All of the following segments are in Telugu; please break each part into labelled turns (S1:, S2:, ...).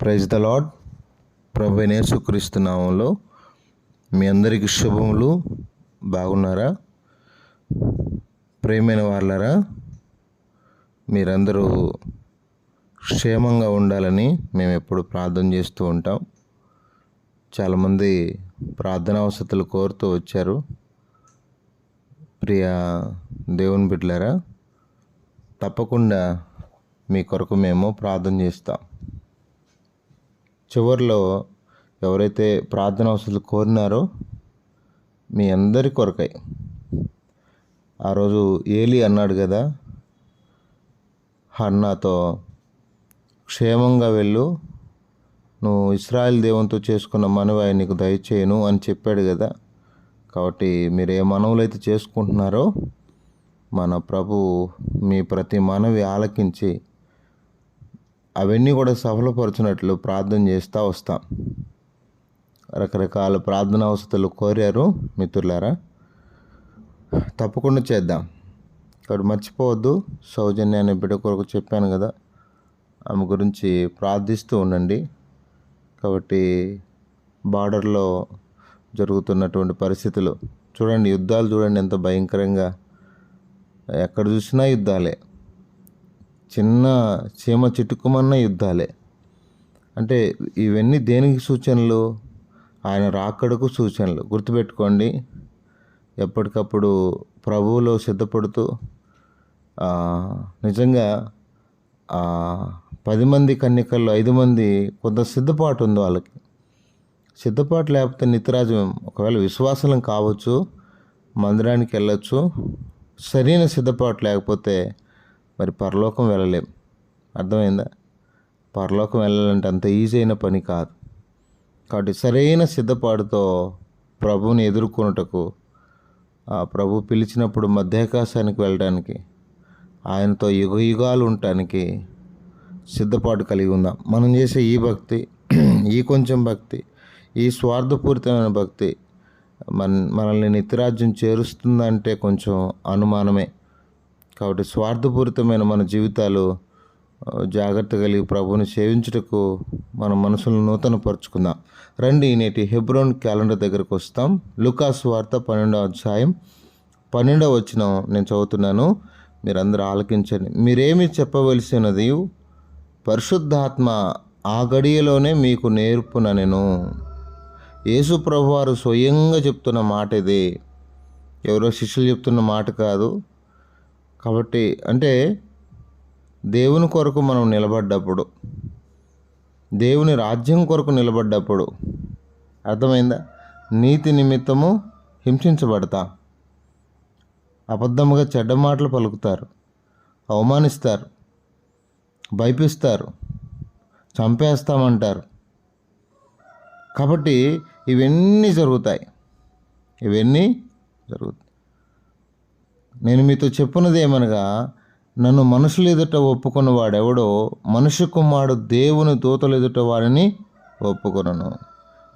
S1: ప్రైజ్ ద లాడ్ ప్రభు యేసుక్రీస్తు నామంలో మీ అందరికీ శుభములు. బాగున్నారా? ప్రేమైన వాళ్ళరా మీరందరూ క్షేమంగా ఉండాలని మేము ఎప్పుడు ప్రార్థన చేస్తూ ఉంటాం. చాలామంది ప్రార్థన వసతులు కోరుతూ వచ్చారు. ప్రియ దేవుని బిడ్డలారా తప్పకుండా మీ కొరకు మేము ప్రార్థన చేస్తాం. చివరిలో ఎవరైతే ప్రార్థన అవసరాలు కోరినారో మీ అందరి కొరకై. ఆ రోజు ఏలి అన్నాడు కదా హన్నాతో క్షేమంగా వెళ్ళు. నువ్వు ఇస్రాయల్ దేవునితో చేసుకున్న మనవి నీకు దయచేయను అని చెప్పాడు కదా. కాబట్టి మీరు ఏ మనవులు అయితే చేసుకుంటున్నారో మన ప్రభు మీ ప్రతి మనవి ఆలకించి అవన్నీ కూడా సఫలపరచినట్లు ప్రార్థన చేస్తూ వస్తాం. రకరకాల ప్రార్థన అవసరాలు కోరారు మిత్రులారా. తప్పకుండా చేద్దాం. కాబట్టి మర్చిపోవద్దు. సౌజన్య అనే బిడ్డ కొరకు చెప్పాను కదా. ఆమె గురించి ప్రార్థిస్తూ ఉండండి. కాబట్టి బార్డర్లో జరుగుతున్నటువంటి పరిస్థితులు. చూడండి యుద్ధాలు చూడండి ఎంత భయంకరంగా. ఎక్కడ చూసినా యుద్ధాలే. చిన్న చీమ చిట్టుకుమన్న యుద్ధాలే. అంటే ఇవన్నీ దేనికి సూచనలు? ఆయన రాకడకు సూచనలు. గుర్తుపెట్టుకోండి ఎప్పటికప్పుడు ప్రభువులో సిద్ధపడుతూ నిజంగా పది మంది కన్యకల్లో ఐదు మంది కొంత సిద్ధపాటు ఉంది వాళ్ళకి. సిద్ధపాటు లేకపోతే నిత్యరాజ్యం ఒకవేళ విశ్వాసం కావచ్చు మందిరానికి వెళ్ళొచ్చు సరైన సిద్ధపాటు లేకపోతే మరి పరలోకం వెళ్ళలేం. అర్థమైందా? పరలోకం వెళ్ళాలంటే అంత ఈజీ అయిన పని కాదు. కాబట్టి సరైన సిద్ధపాటుతో ప్రభువుని ఎదుర్కొనుటకు ఆ ప్రభు పిలిచినప్పుడు మధ్యాకాశానికి వెళ్ళడానికి ఆయనతో యుగ యుగాలు ఉండటానికి సిద్ధపాటు కలిగి ఉందాం. మనం చేసే ఈ భక్తి ఈ కొంచెం భక్తి ఈ స్వార్థపూరితమైన భక్తి మన మనల్ని నిత్యరాజ్యం చేరుస్తుందంటే కొంచెం అనుమానమే. కాబట్టి స్వార్థపూరితమైన మన జీవితాలు జాగ్రత్త కలిగి ప్రభువుని సేవించుటకు మన మనసులను నూతనపరుచుకుందాం. రండి నేటి హెబ్రోన్ క్యాలెండర్ దగ్గరకు వస్తాం. లుకాస్ వార్త పన్నెండవ అధ్యాయం పన్నెండవ వచ్చిన నేను చదువుతున్నాను. మీరందరూ ఆలకించండి. మీరేమి చెప్పవలసినది పరిశుద్ధాత్మ ఆ గడియలోనే మీకు నేర్పున నేను. యేసు ప్రభువారు స్వయంగా చెప్తున్న మాట ఇది ఎవరో శిష్యులు చెప్తున్న మాట కాదు. కాబట్టి అంటే దేవుని కొరకు మనం నిలబడ్డప్పుడు దేవుని రాజ్యం కొరకు నిలబడ్డప్పుడు అర్థమైందా? నీతి నిమిత్తము హింసించబడతా. అబద్ధముగా చెడ్డ మాటలు పలుకుతారు అవమానిస్తారు భయపిస్తారు చంపేస్తామంటారు. కాబట్టి ఇవన్నీ జరుగుతాయి. ఇవన్నీ జరుగుతాయి. నేను మీతో చెప్పున్నదేమనగా నన్ను మనుషులు ఎదుట ఒప్పుకున్న వాడెవడో మనుష్య కుమారుడు దేవుని దూతలు ఎదుట వారిని ఒప్పుకొనను.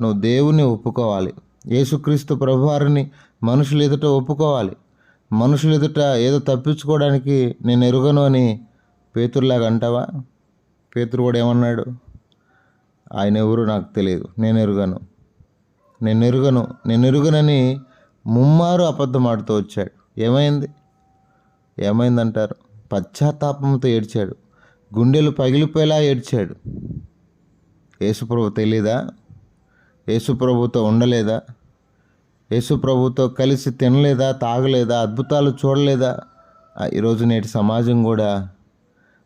S1: నువ్వు దేవుని ఒప్పుకోవాలి. యేసుక్రీస్తు ప్రభువారిని మనుషులు ఎదుట ఒప్పుకోవాలి. మనుషులు ఎదుట ఏదో తప్పించుకోవడానికి నేను ఎరుగను అని పేతురులాగా అంటావా? పేతురు కూడా ఏమన్నాడు? ఆయన ఎవరు నాకు తెలియదు. నేను ఎరుగను. నేను ఎరుగను. నేను ఎరుగనని ముమ్మారు అబద్ధం ఆడుతూ వచ్చాడు. ఏమైంది? ఏమైందంటారు? పశ్చాత్తాపంతో ఏడ్చాడు. గుండెలు పగిలిపోయేలా ఏడ్చాడు. యేసుప్రభు తెలీదా? యేసుప్రభుతో ఉండలేదా? యేసుప్రభుతో కలిసి తినలేదా? తాగలేదా? అద్భుతాలు చూడలేదా? ఆ, ఈరోజు నేటి సమాజం కూడా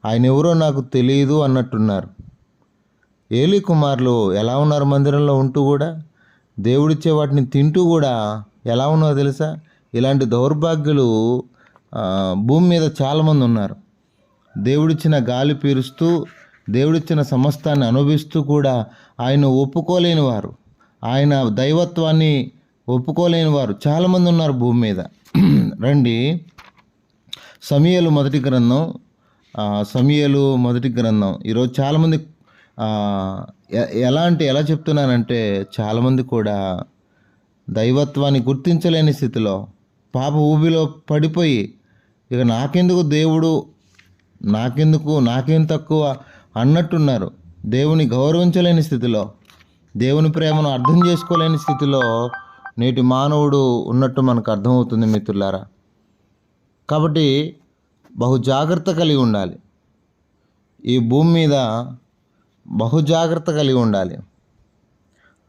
S1: ఆయన ఎవరో నాకు తెలియదు అన్నట్టున్నారు. ఏలి కుమారులు ఎలా ఉన్నారు మందిరంలో ఉంటూ కూడా? దేవుడిచ్చే వాటిని తింటూ కూడా ఎలా ఉన్నారో తెలుసా? ఇలాంటి దౌర్భాగ్యులు భూమి మీద చాలామంది ఉన్నారు. దేవుడిచ్చిన గాలి పీరుస్తూ దేవుడిచ్చిన సమస్తాన్ని అనుభవిస్తూ కూడా ఆయన ఒప్పుకోలేని వారు. ఆయన దైవత్వాన్ని ఒప్పుకోలేని వారు. చాలామంది ఉన్నారు భూమి మీద. రండి. సమయలు మొదటి గ్రంథం. సమయలు మొదటి గ్రంథం. ఈరోజు చాలామంది ఎలా అంటే ఎలా చెప్తున్నానంటే చాలామంది కూడా దైవత్వాన్ని గుర్తించలేని స్థితిలో పాప ఊబిలో పడిపోయి ఇక నాకెందుకు దేవుడు? నాకెందుకు? నాకేం తక్కువ? అన్నట్టున్నారు. దేవుని గౌరవించలేని స్థితిలో దేవుని ప్రేమను అర్థం చేసుకోలేని స్థితిలో నేటి మానవుడు ఉన్నట్టు మనకు అర్థమవుతుంది మిత్రులారా. కాబట్టి బహు జాగ్రత్త కలిగి ఉండాలి. ఈ భూమి మీద బహు జాగ్రత్త కలిగి ఉండాలి.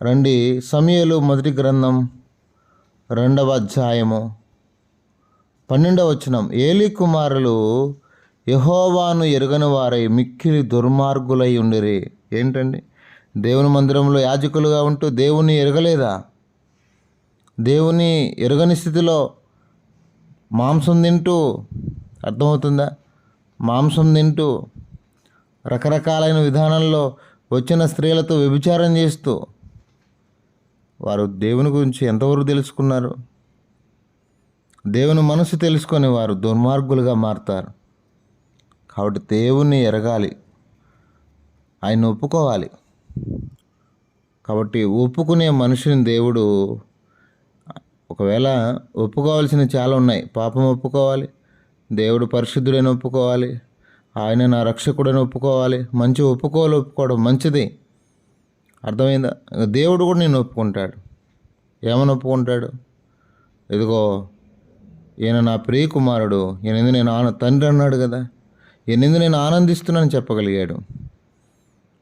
S1: రండి సమయలు మొదటి గ్రంథం రెండవ అధ్యాయము. పన్నెండవ వచనం. ఏలి కుమారులు యహోవాను ఎరుగని వారై మిక్కిలి దుర్మార్గులై ఉండిరి. ఏంటండి? దేవుని మందిరంలో యాజకులుగా ఉంటూ దేవుని ఎరగలేదా? దేవుని ఎరగని స్థితిలో మాంసం తింటూ అర్థమవుతుందా? మాంసం తింటూ రకరకాలైన విధానంలో వచ్చిన స్త్రీలతో వ్యభిచారం చేస్తూ వారు దేవుని గురించి ఎంతవరకు తెలుసుకున్నారు? దేవుని మనసు తెలుసుకొని వారు దుర్మార్గులుగా మారుతారు. కాబట్టి దేవుణ్ణి ఎరగాలి. ఆయన ఒప్పుకోవాలి. కాబట్టి ఒప్పుకునే మనుషుని దేవుడు ఒకవేళ ఒప్పుకోవాల్సిన చాలా ఉన్నాయి. పాపం ఒప్పుకోవాలి దేవుడు పరిశుద్ధుడని ఒప్పుకోవాలి ఆయన నా రక్షకుడని ఒప్పుకోవాలి మంచి ఒప్పుకోవాలి ఒప్పుకోవడం మంచిది. అర్థమైందా? దేవుడు కూడా నేను ఒప్పుకుంటాడు. ఏమని ఒప్పుకుంటాడు? ఇదిగో ఈయన నా ప్రియ కుమారుడు నేను ఆన తండ్రి అన్నాడు కదా. ఈయనెందు నేను ఆనందిస్తున్నాను చెప్పగలిగాడు.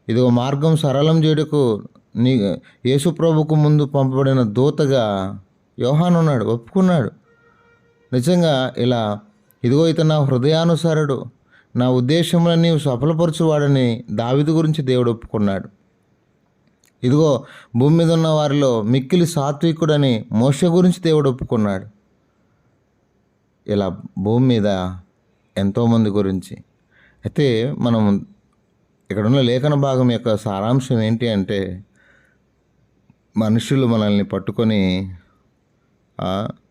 S1: ఇదిగో మార్గం సరళం చేయుటకు నీ యేసుప్రభుకు ముందు పంపబడిన దూతగా యోహాన్ ఉన్నాడు ఒప్పుకున్నాడు. నిజంగా ఇలా ఇదిగో ఇతను నా హృదయానుసారుడు. నా ఉద్దేశములన్నీ సఫలపరచువాడని దావిది గురించి దేవుడు ఒప్పుకున్నాడు. ఇదిగో భూమి మీద ఉన్న వారిలో మిక్కిలి సాత్వికుడని మోష గురించి దేవుడు ఒప్పుకున్నాడు. ఇలా భూమి మీద ఎంతోమంది గురించి. అయితే మనం ఇక్కడున్న లేఖన భాగం యొక్క సారాంశం ఏంటి అంటే మనుషులు మనల్ని పట్టుకొని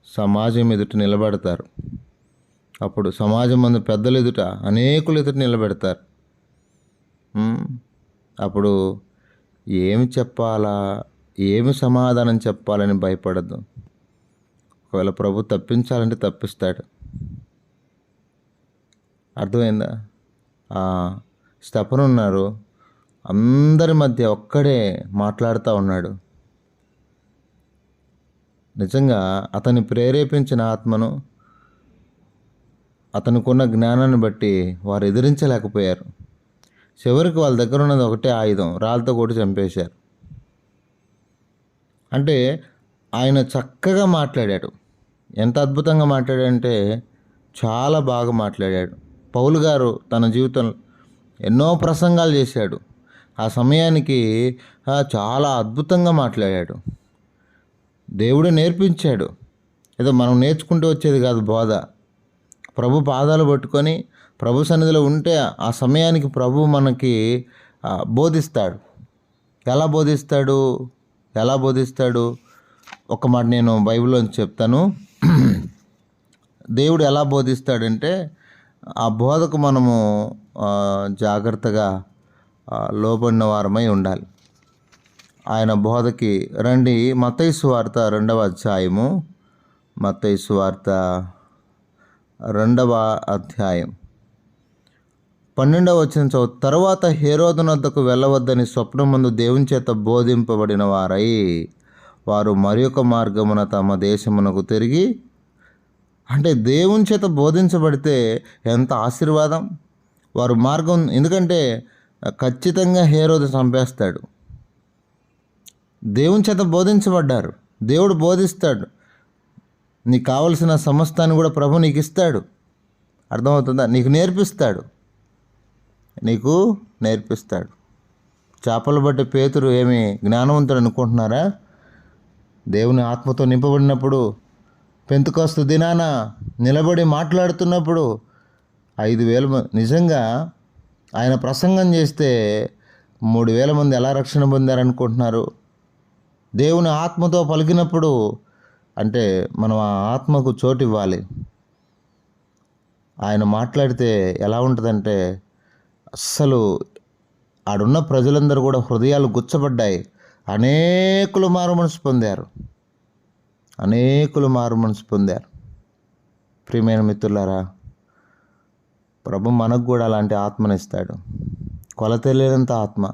S1: సమాజం ఎదుట నిలబెడతారు. అప్పుడు సమాజం మందు పెద్దలు ఎదుట అనేకులు ఎదుట నిలబెడతారు. అప్పుడు ఏమి చెప్పాలా? ఏమి సమాధానం చెప్పాలని భయపడద్దు. ఒకవేళ ప్రభు తప్పించాలంటే తప్పిస్తాడు. అర్థమైందా? స్టెఫన్ ఉన్నారు. అందరి మధ్య ఒక్కడే మాట్లాడుతూ ఉన్నాడు. నిజంగా అతన్ని ప్రేరేపించిన ఆత్మను అతనుకున్న జ్ఞానాన్ని బట్టి వారు ఎదిరించలేకపోయారు. చివరికి వాళ్ళ దగ్గర ఉన్నది ఒకటే ఆయుధం రాళ్ళతో కూడా చంపేశారు. అంటే ఆయన చక్కగా మాట్లాడాడు. ఎంత అద్భుతంగా మాట్లాడాడంటే చాలా బాగా మాట్లాడాడు. పౌలు గారు తన జీవితంలో ఎన్నో ప్రసంగాలు చేశాడు. ఆ సమయానికి చాలా అద్భుతంగా మాట్లాడాడు. దేవుడు నేర్పించాడు. ఏదో మనం నేర్చుకుంటూ వచ్చేది కాదు బోధ. ప్రభు పాదాలు పట్టుకొని ప్రభు సన్నిధిలో ఉంటే ఆ సమయానికి ప్రభు మనకి బోధిస్తాడు. ఎలా బోధిస్తాడు? ఎలా బోధిస్తాడు? ఒక మాట నేను బైబిల్లో చెప్తాను. దేవుడు ఎలా బోధిస్తాడంటే ఆ బోధకు మనము జాగ్రత్తగా లోపడిన లోబడిన వారమై ఉండాలి. ఆయన బోధకి రండి. మతైసు వార్త రెండవ అధ్యాయము. మతైసు వార్త రెండవ అధ్యాయం. పన్నెండవ వచ్చిన చదువు. తర్వాత హేరోదునద్దకు వెళ్ళవద్దని స్వప్నమందు దేవుని చేత బోధింపబడిన వారై వారు మరి ఒక మార్గమున తమ దేశమునకు తిరిగి అంటే దేవుని చేత బోధించబడితే ఎంత ఆశీర్వాదం. వారు మార్గం ఎందుకంటే ఖచ్చితంగా హేరోదు చంపేస్తాడు. దేవుని చేత బోధించబడ్డారు. దేవుడు బోధిస్తాడు. నీకు కావలసిన సమస్తాన్ని కూడా ప్రభు నీకు ఇస్తాడు. అర్థమవుతుందా? నీకు నేర్పిస్తాడు. నీకు నేర్పిస్తాడు. చేపలు బట్టి పేతురు ఏమి జ్ఞానవంతుడు అనుకుంటున్నారా? దేవుని ఆత్మతో నింపబడినప్పుడు పెంతుకోస్తు దినాన నిలబడి మాట్లాడుతున్నప్పుడు ఐదు వేల నిజంగా ఆయన ప్రసంగం చేస్తే మూడు వేల మంది ఎలా రక్షణ పొందారనుకుంటున్నారు? దేవుని ఆత్మతో పలికినప్పుడు అంటే మనం ఆ ఆత్మకు చోటు ఇవ్వాలి. ఆయన మాట్లాడితే ఎలా ఉంటుందంటే అస్సలు ఆడున్న ప్రజలందరూ కూడా హృదయాలు గుచ్చబడ్డాయి. అనేకులు మారు మనసు పొందారు. అనేకులు మారు మనసు పొందారు. ప్రియమైన మిత్రులారా ప్రభు మనకు కూడా అలాంటి ఆత్మనిస్తాడు కొలతలేనంత ఆత్మ.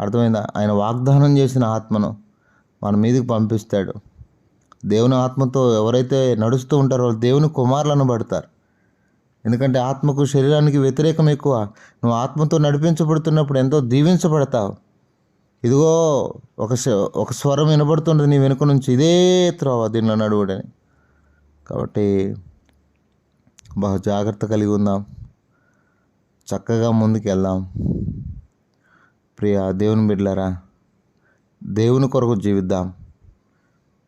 S1: అర్థమైందా? ఆయన వాగ్దానం చేసిన ఆత్మను మన మీదకి పంపిస్తాడు. దేవుని ఆత్మతో ఎవరైతే నడుస్తూ ఉంటారో వాళ్ళు దేవుని కుమారులను పడతారు. ఎందుకంటే ఆత్మకు శరీరానికి వ్యతిరేకం ఎక్కువ. నువ్వు ఆత్మతో నడిపించబడుతున్నప్పుడు ఎంతో దీవించబడతావు. ఇదిగో ఒక స్వ- ఒక స్వరం వినబడుతుంటుంది నీ వెనుక నుంచి. ఇదే త్రోవ దీనిలో నడువుడని. కాబట్టి బహు జాగ్రత్త కలిగి ఉందాం. చక్కగా ముందుకెళ్దాం. ప్రియ దేవుని బిడ్డలరా దేవుని కొరకు జీవిద్దాం.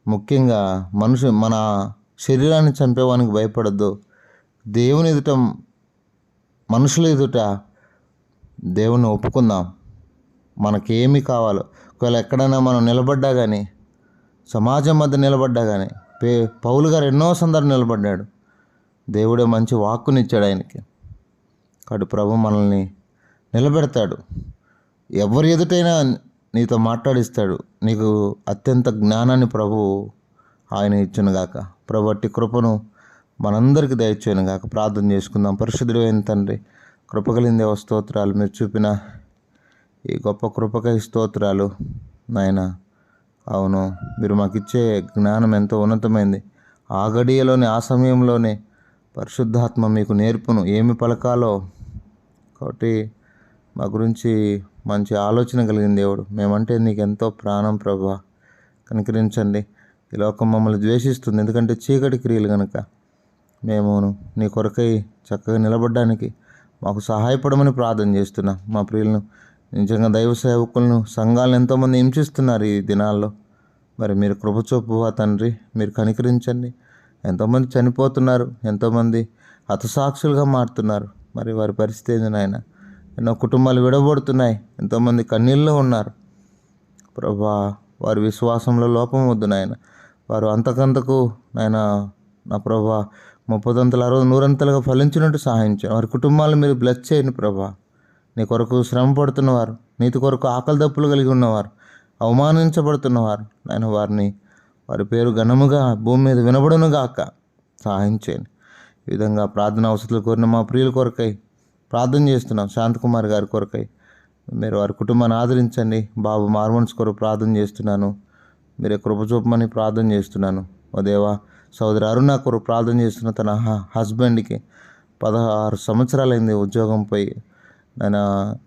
S1: ముఖ్యంగా మనుషు మన శరీరాన్ని చంపేవానికి భయపడద్దు. దేవుని ఎదుట మనుషుల ఎదుట దేవుని ఒప్పుకుందాం. మనకేమి కావాలో. ఒకవేళ ఎక్కడైనా మనం నిలబడ్డా కానీ సమాజం మధ్య నిలబడ్డా కానీ పే పౌలు గారు ఎన్నో సందర్భం నిలబడ్డాడు. దేవుడే మంచి వాక్కునిచ్చాడు ఆయనకి. కాబట్టి ప్రభు మనల్ని నిలబెడతాడు. ఎవరి ఎదుటైనా నీతో మాట్లాడిస్తాడు. నీకు అత్యంత జ్ఞానాన్ని ప్రభు ఆయన ఇచ్చునుగాక. ప్రభు అట్టి కృపను మనందరికీ దయచేయను గాక ప్రార్థన చేసుకుందాం. పరిశుద్ధుడు అయిన తండ్రి కృపగలిందే వస్తోత్రాలు స్తోత్రాలు మీరు చూపిన ఈ గొప్ప కృపకై స్తోత్రాలు నాయన. అవును మీరు మాకు ఇచ్చే జ్ఞానం ఎంతో ఉన్నతమైంది. ఆ గడియలోనే ఆ సమయంలోనే పరిశుద్ధాత్మ మీకు నేర్పును. ఏమి పలకాలో కాబట్టి మా గురించి మంచి ఆలోచన కలిగిన దేవుడు. మేమంటే నీకు ఎంతో ప్రాణం ప్రభా. కనికరించండి. ఈ లోకం మమ్మల్ని ద్వేషిస్తుంది. ఎందుకంటే చీకటి క్రియలు కనుక మేము నీ కొరకై చక్కగా నిలబడడానికి మాకు సహాయపడమని ప్రార్థన చేస్తున్నాం. మా ప్రియులను నిజంగా దైవ సేవకులను సంఘాలను ఎంతోమంది హింసిస్తున్నారు ఈ దినాల్లో. మరి మీరు కృపచూపు తండ్రి మీరు కనికరించండి. ఎంతోమంది చనిపోతున్నారు ఎంతోమంది హతసాక్షులుగా మారుతున్నారు. మరి వారి పరిస్థితి ఏంది నాయన? ఎన్నో కుటుంబాలు విడబడుతున్నాయి ఎంతోమంది కన్నీళ్ళు ఉన్నారు. ప్రభా వారి విశ్వాసంలో లోపం వద్దు నాయన. వారు అంతకంతకు నాయన నా ప్రభా ముప్పదంతలు అరవై నూరంతలుగా ఫలించినట్టు సహాయం వారి కుటుంబాలు మీరు బ్లెస్ చేయండి ప్రభా. నీ కొరకు శ్రమ పడుతున్నవారు నీతి కొరకు ఆకలి దప్పులు కలిగి ఉన్నవారు అవమానించబడుతున్నవారు. నేను వారిని వారి పేరు ఘనముగా భూమి మీద వినబడును గాక. సహాయం చేయండి. ఈ విధంగా ప్రార్థన అవసరాలు కోరిన మా ప్రియుల కొరకై ప్రార్థన చేస్తున్నాం. శాంతకుమార్ గారి కొరకై మీరు వారి కుటుంబాన్ని ఆదరించండి. బాబు మార్మన్స్ కొరకు ప్రార్థన చేస్తున్నాను. మీరే కృపచూపమని ప్రార్థన చేస్తున్నాను. ఓ దేవా సోదరి అరుణ కొరకు ప్రార్థన చేస్తున్న తన హ- హస్బెండ్కి పదహారు సంవత్సరాలైంది ఉద్యోగం పోయి ఆయన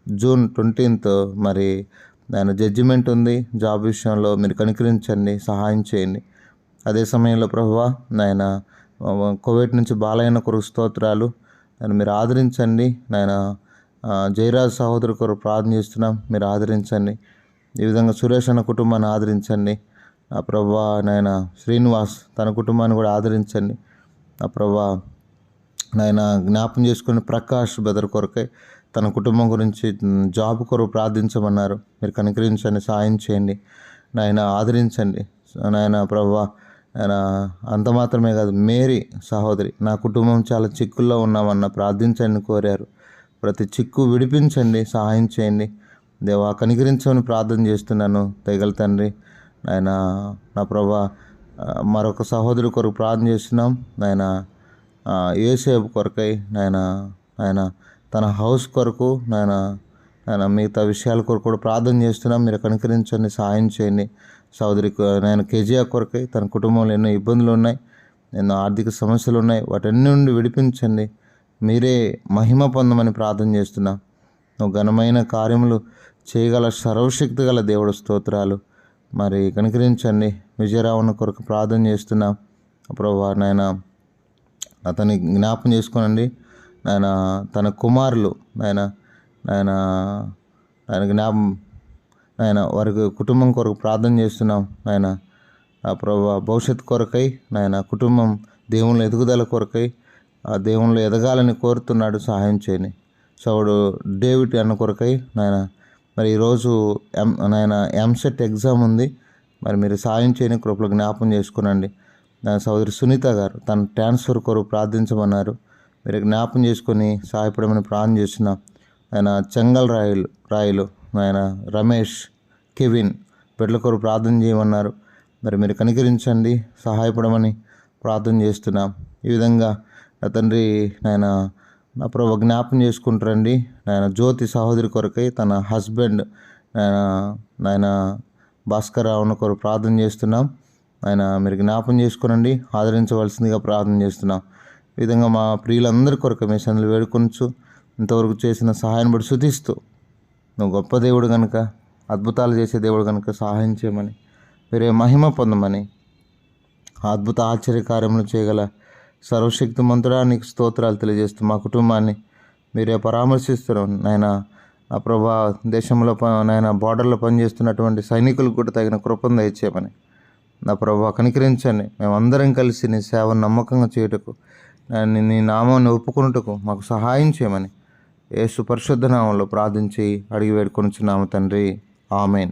S1: జూన్ ట్వంటీన్త్ మరి ఆయన జడ్జిమెంట్ ఉంది. జాబ్ విషయంలో మీరు కనికరించండి సహాయం చేయండి. అదే సమయంలో ప్రభువా నాయన కోవిడ్ నుంచి బాలైన కొరకు స్తోత్రాలు. ఆయన మీరు ఆదరించండి. నాయన జయరాజ్ సహోదరు కొరకు ప్రార్థన చేస్తున్నాం. మీరు ఆదరించండి. ఈ విధంగా సురేష్ అన్న కుటుంబాన్ని ఆదరించండి. ఆ ప్రభా నాయన శ్రీనివాస్ తన కుటుంబాన్ని కూడా ఆదరించండి. ఆ ప్రభా నాయన జ్ఞాపం చేసుకుని ప్రకాష్ బెదర్ కొరకై తన కుటుంబం గురించి జాబ్ కొరకు ప్రార్థించమన్నారు. మీరు కనికరించండి సాయం చేయండి. నాయన ఆదరించండి. నాయన ప్రభా ఆయన అంత మాత్రమే కాదు మేరీ సహోదరి నా కుటుంబం చాలా చిక్కుల్లో ఉన్నామన్న ప్రార్థించండి కోరారు. ప్రతి చిక్కు విడిపించండి సహాయం చేయండి. దేవా కనికరించమని ప్రార్థన చేస్తున్నాను. తెగల తండ్రి ఆయన నా ప్రభా మరొక సహోదరి కొరకు ప్రార్థన చేస్తున్నాం. నాయన ఏసేపు కొరకై నాయన ఆయన తన హౌస్ కొరకు నాయన ఆయన మిగతా విషయాల కొరకు కూడా ప్రార్థన చేస్తున్నాం. మీరు కనుకరించండి సహాయం చేయండి. సోదరి నేను కేజీఆర్ కొరకై తన కుటుంబంలో ఎన్నో ఇబ్బందులు ఉన్నాయి ఎన్నో ఆర్థిక సమస్యలు ఉన్నాయి. వాటన్ని నుండి విడిపించండి. మీరే మహిమ పొందమని ప్రార్థన చేస్తున్నాం. నువ్వు ఘనమైన కార్యములు చేయగల సర్వశక్తి గల దేవుడు స్తోత్రాలు. మరి కనుకరించండి. విజయరావణ కొరకు ప్రార్థన చేస్తున్నాం. ప్రభా నాయన అతని జ్ఞాపం చేసుకోనండి. నాయన తన కుమారులు నాయన నాయన ఆయన జ్ఞాపం నాయన వారికి కుటుంబం కొరకు ప్రార్థన చేస్తున్నాం నాయన. ప్రభా భవిష్యత్ కొరకై నాయన కుటుంబం దేవుళ్ళ ఎదుగుదల కొరకై ఆ దేవుళ్ళు ఎదగాలని కోరుతున్నాడు సహాయం చేయని. సోడు డేవిడ్ అన్న కొరకై నాయన మరి ఈరోజు ఎం నాయన ఎంసెట్ ఎగ్జామ్ ఉంది. మరి మీరు సాయం చేయని కృపలు జ్ఞాపం చేసుకునండి. దాని సోదరి సునీత గారు తన ట్రాన్స్ఫర్ కొరకు ప్రార్థించమన్నారు. మీరు జ్ఞాపం చేసుకొని సహాయపడమని ప్రార్థన చేస్తున్నాం ఆయన చెంగల్ రాయలు రాయలు ఆయన రమేష్ కెవిన్ బిడ్డల కొరకు ప్రార్థన చేయమన్నారు. మరి మీరు కనికరించండి సహాయపడమని ప్రార్థన చేస్తున్నాం. ఈ విధంగా నా తండ్రి నాయన నా ప్రభు జ్ఞాపం చేసుకుంటారండి నాయన జ్యోతి సహోదరి కొరకై తన హస్బెండ్ నాయన నాయన భాస్కర్ రావును కొరకు ప్రార్థన చేస్తున్నాం. ఆయన మీరు జ్ఞాపం చేసుకోనండి ఆదరించవలసిందిగా ప్రార్థన చేస్తున్నాం. ఈ విధంగా మా ప్రియులందరి కొరకు మిషన్లు సందులు వేడుకొనచ్చు ఇంతవరకు చేసిన సహాయం బట్టి శుతిస్తూ నువ్వు గొప్ప దేవుడు కనుక అద్భుతాలు చేసే దేవుడు కనుక సహాయం చేయమని మీరే మహిమ పొందమని అద్భుత ఆశ్చర్యకార్యములు చేయగల సర్వశక్తిమంతుడా నీకు స్తోత్రాలు తెలియజేస్తూ మా కుటుంబాన్ని మీరే పరామర్శిస్తున్నాం నాయన నా ప్రభా దేశంలో ప- నాయన బార్డర్లో పనిచేస్తున్నటువంటి సైనికులకు కూడా తగిన కృపను దయచేయమని నా ప్రభా కనికరించండి. మేమందరం కలిసి నీ సేవను నమ్మకంగా చేయుటకు నీ- నామాన్ని ఒప్పుకొనుటకు మాకు సహాయం చేయమని. ఏ పరిశుద్ధ నామంలో ప్రార్థించి అడిగి వేడుకొనుచున్నాము తండ్రి. ఆమెన్.